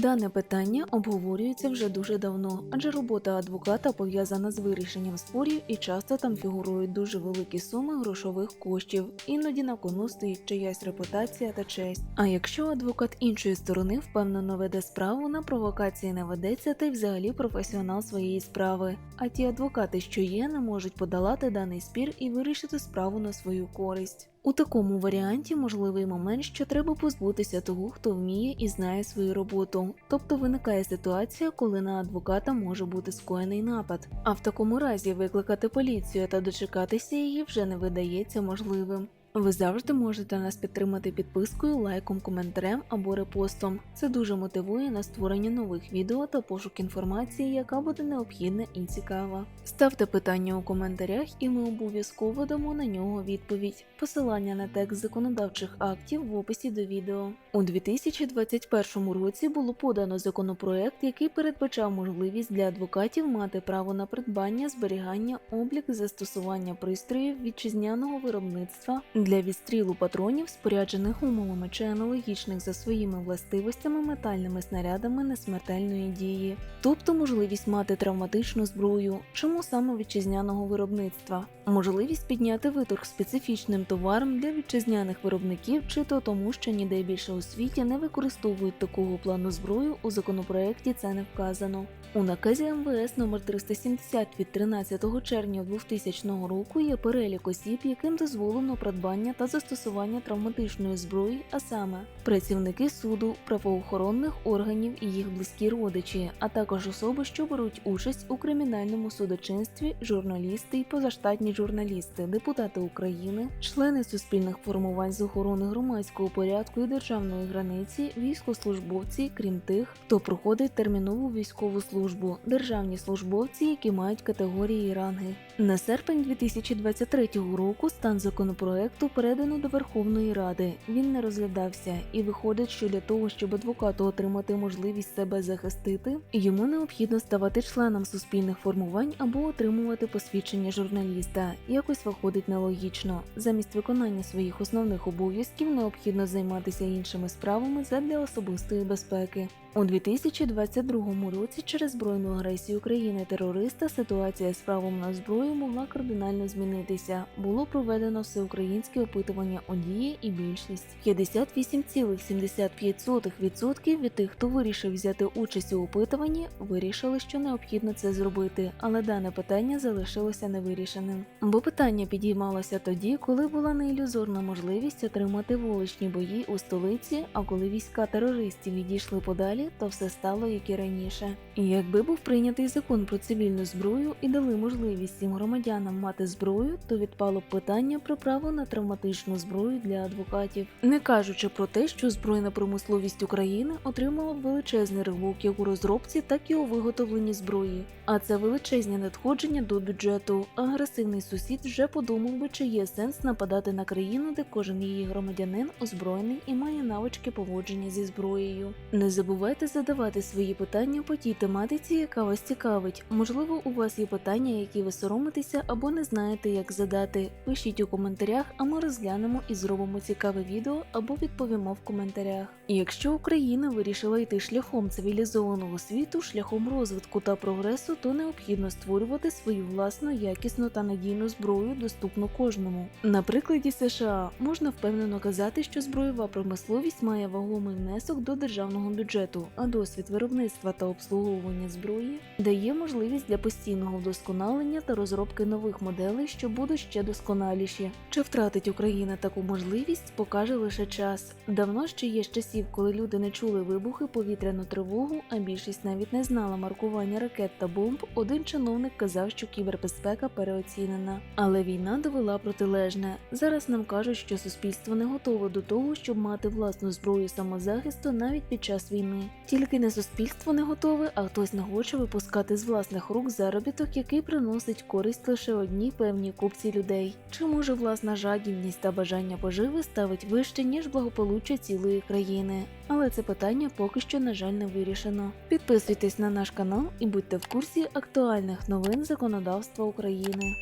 Дане питання обговорюється вже дуже давно, адже робота адвоката пов'язана з вирішенням спорів і часто там фігурують дуже великі суми грошових коштів. Іноді на кону стоїть чиясь репутація та честь. А якщо адвокат іншої сторони впевнено веде справу, на провокації не ведеться та й взагалі професіонал своєї справи. А ті адвокати, що є, не можуть подолати даний спір і вирішити справу на свою користь. У такому варіанті можливий момент, що треба позбутися того, хто вміє і знає свою роботу. Тобто виникає ситуація, коли на адвоката може бути скоєний напад. А в такому разі викликати поліцію та дочекатися її вже не видається можливим. Ви завжди можете нас підтримати підпискою, лайком, коментарем або репостом. Це дуже мотивує на створення нових відео та пошук інформації, яка буде необхідна і цікава. Ставте питання у коментарях, і ми обов'язково дамо на нього відповідь. Посилання на текст законодавчих актів в описі до відео. У 2021 році було подано законопроект, який передбачав можливість для адвокатів мати право на придбання, зберігання, облік, застосування пристроїв вітчизняного виробництва для відстрілу патронів, споряджених гумовими чи аналогічних за своїми властивостями метальними снарядами несмертельної дії, тобто можливість мати травматичну зброю, чому саме вітчизняного виробництва, можливість підняти виторг специфічним товаром для вітчизняних виробників, чи то тому, що ніде більше у світі не використовують такого плану зброю, у законопроекті це не вказано. У наказі МВС номер 370 від 13 червня 2000 року є перелік осіб, яким дозволено придбання та застосування травматичної зброї, а саме працівники суду, правоохоронних органів і їх близькі родичі, а також особи, що беруть участь у кримінальному судочинстві, журналісти і позаштатні журналісти, депутати України, члени суспільних формувань з охорони громадського порядку і державної границі, військовослужбовці, крім тих, хто проходить термінову військову службу, державні службовці, які мають категорії ранги. На серпень 2023 року стан законопроекту передано до Верховної Ради. Він не розглядався, і виходить, що для того, щоб адвокату отримати можливість себе захистити, йому необхідно ставати членом суспільних формувань або отримувати посвідчення журналіста. Якось виходить нелогічно. Замість виконання своїх основних обов'язків необхідно займатися іншими справами задля особистої безпеки. У 2022 році через збройну агресію країни терориста ситуація з правом на зброю могла кардинально змінитися. Було проведено всеукраїнське опитування одії і більшість 58,75% від тих, хто вирішив взяти участь у опитуванні, вирішили, що необхідно це зробити, але дане питання залишилося невирішеним. Бо питання підіймалося тоді, коли була неілюзорна можливість отримати вуличні бої у столиці, а коли війська терористів відійшли подалі, то все стало як і раніше. І якби був прийнятий закон про цивільну зброю і дали можливість всім громадянам мати зброю, то відпало б питання про право на травматичну зброю для адвокатів, не кажучи про те, що збройна промисловість України отримала величезний ривок як у розробці, так і у виготовленні зброї. А це величезні надходження до бюджету. Агресивний сусід вже подумав би, чи є сенс нападати на країну, де кожен її громадянин озброєний і має навички поводження зі зброєю. Не забувайте задавати свої питання по тій тематиці, яка вас цікавить. Можливо, у вас є питання, які ви соромитеся або не знаєте, як задати. Пишіть у коментарях, а ми розглянемо і зробимо цікаве відео або відповімо в коментарях. І якщо Україна вирішила йти шляхом цивілізованого світу, шляхом розвитку та прогресу, то необхідно створювати свою власну якісну та надійну зброю, доступну кожному. На прикладі США можна впевнено казати, що зброєва промисловість має вагомий внесок до державного бюджету, а досвід виробництва та обслуговування зброї дає можливість для постійного вдосконалення та розробки нових моделей, що будуть ще досконаліші. Чи втратить Україна таку можливість, покаже лише час. Давно ще є з часів, коли люди не чули вибухи, повітряну тривогу, а більшість навіть не знала маркування ракет та бомб. Один чиновник казав, що кібербезпека переоцінена. Але війна довела протилежне. Зараз нам кажуть, що суспільство не готове до того, щоб мати власну зброю самозахисту навіть під час війни. Тільки не суспільство не готове, а хтось не хоче випускати з власних рук заробіток, який приносить користь лише одній певній купці людей. Чи може власна жадібність та бажання поживи ставить вище ніж благополуччя цілої країни? Але це питання поки що, на жаль, не вирішено. Підписуйтесь на наш канал і будьте в курсі актуальних новин законодавства України.